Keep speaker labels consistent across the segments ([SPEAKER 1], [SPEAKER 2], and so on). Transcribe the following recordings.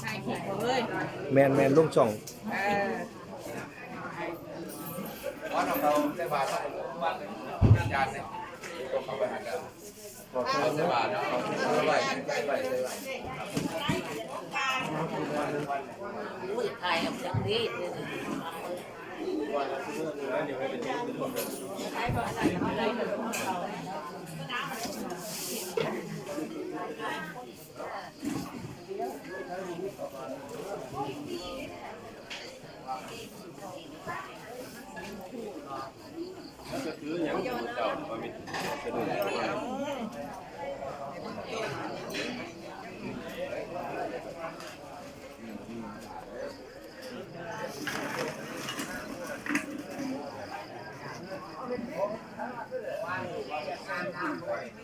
[SPEAKER 1] ใช่ผิดบ่เอ้ย
[SPEAKER 2] แมนแมนลงช่อง
[SPEAKER 1] เออ
[SPEAKER 3] ร้อนของเราได้บาทละบาทจานเนี่ยต้องเข้าไปหากันขอบคุณได้บาทเนาะขอบคุณได้บาทได้บาทได้บาท
[SPEAKER 4] อุ้ยถ่ายกับจังนี้
[SPEAKER 1] อั แล้
[SPEAKER 4] ว
[SPEAKER 5] จะซื้ออย่างเจ้ามามิดจะดู
[SPEAKER 1] ไป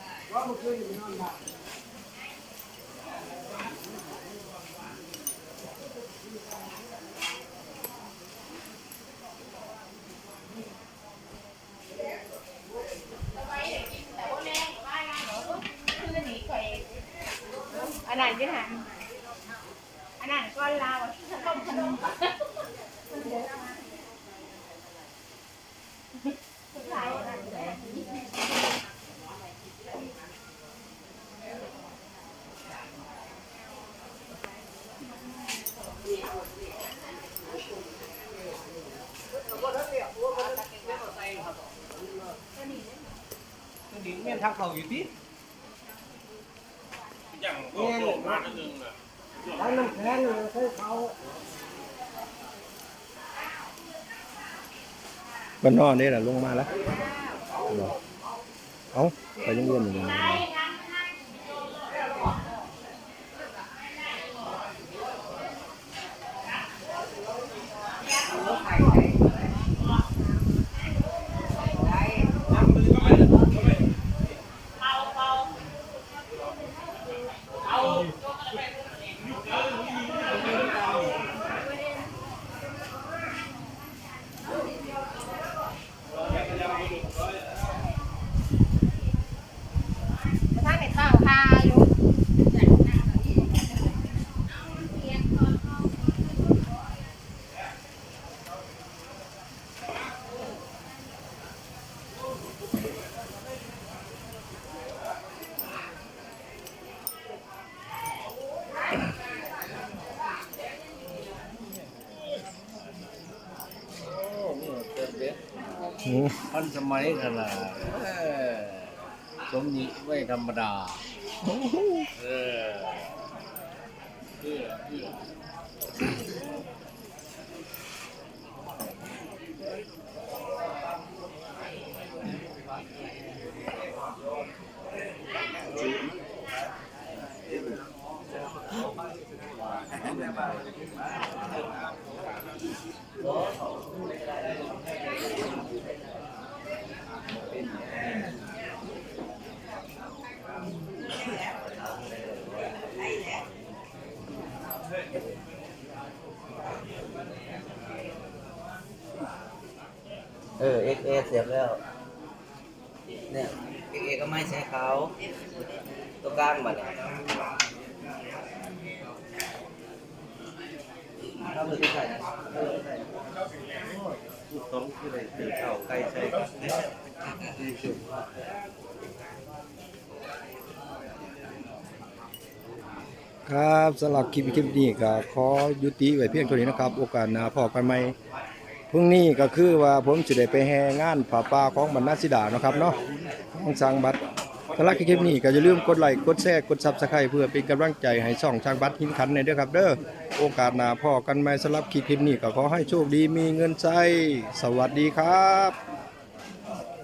[SPEAKER 1] ไหนที่หันอันนั้นก้อนลาวต้มขนม
[SPEAKER 3] ทางเขาอยู่ที่
[SPEAKER 5] อย่างโอ้โหมาอันหนึงน่ะ
[SPEAKER 2] บ้านนอกนี่แหละลงมาแล้วบอกเอ้าไปโรงเรียนอยู่
[SPEAKER 1] ทัน
[SPEAKER 6] สมัยขนาดสมนิไม่ธรรมดาเออเออเออ
[SPEAKER 7] เออ XA เอเสียบแล้ว เนี่ย XA ก็ไม่ใช้เขาตัวกลางมาเนี่ย ถ้ามือใส่นะเออใส่
[SPEAKER 6] ผู้ต้องที่ได้ตีเข่าใกล้ใส่กันเนี่ยที่สุด
[SPEAKER 2] ครับสำหรับคลิปคลิปนี้ก็ขอยุติไว้เพียงเท่านี้นะครับ โอกาสหน้าพอกันใหมพรุ่งนี้ก็คือว่าผมจะได้ไปแห่งานผาป่าของบรรณาสิดานะครับเนาะของสร้างบัตรำหรับคลิปนี้ก็อย่าลืมกดไลค์กดแชร์กดซับสไครต์เพื่อเป็นกำลังใจให้ช่องช่างบัตรหินขันในอยเด้อครับ เด้อโอกาสหน้าพอกันใหม่สำหรับคลิปนี้ก็ขอให้โชคดีมีเงินใช้สวัสดีครับ